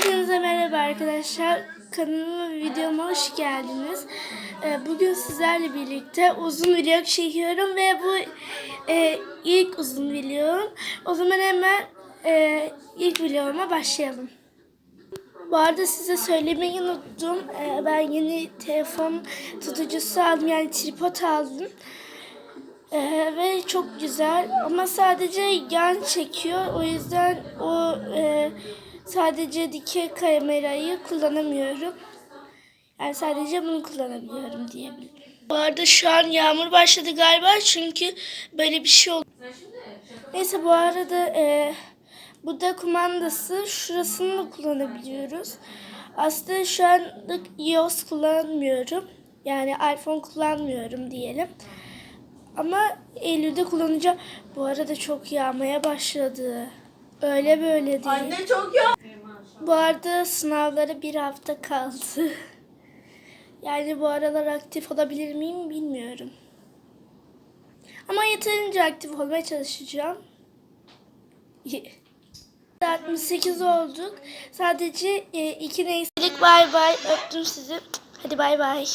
Hepinize merhaba arkadaşlar. Kanalıma videoma hoş geldiniz. Ee, Bugün sizlerle birlikte uzun vlog çekiyorum ve bu e, ilk uzun vlogum. O zaman hemen e, ilk vloguma başlayalım. Bu arada size söylemeyi unuttum. Ee, Ben yeni telefon tutucusu aldım yani tripod aldım. Ee, ve çok güzel ama sadece yan çekiyor. O yüzden o e, sadece dikey kamerayı kullanamıyorum. Yani sadece bunu kullanabiliyorum diyebilirim. Bu arada şu an yağmur başladı galiba çünkü böyle bir şey oldu. Neyse bu arada e, bu da kumandası. Şurasını da kullanabiliyoruz. Aslında şu anlık iOS kullanmıyorum. Yani iPhone kullanmıyorum diyelim. Ama Eylül'de kullanacağım. Bu arada çok yağmaya başladı. Öyle böyle değil. Anne çok ya. Bu arada sınavlara bir hafta kaldı. Yani bu aralar aktif olabilir miyim bilmiyorum. Ama yeterince aktif olmaya çalışacağım. 68 olduk. Sadece e, iki neyselik bay bay öptüm sizi. Hadi bay bay.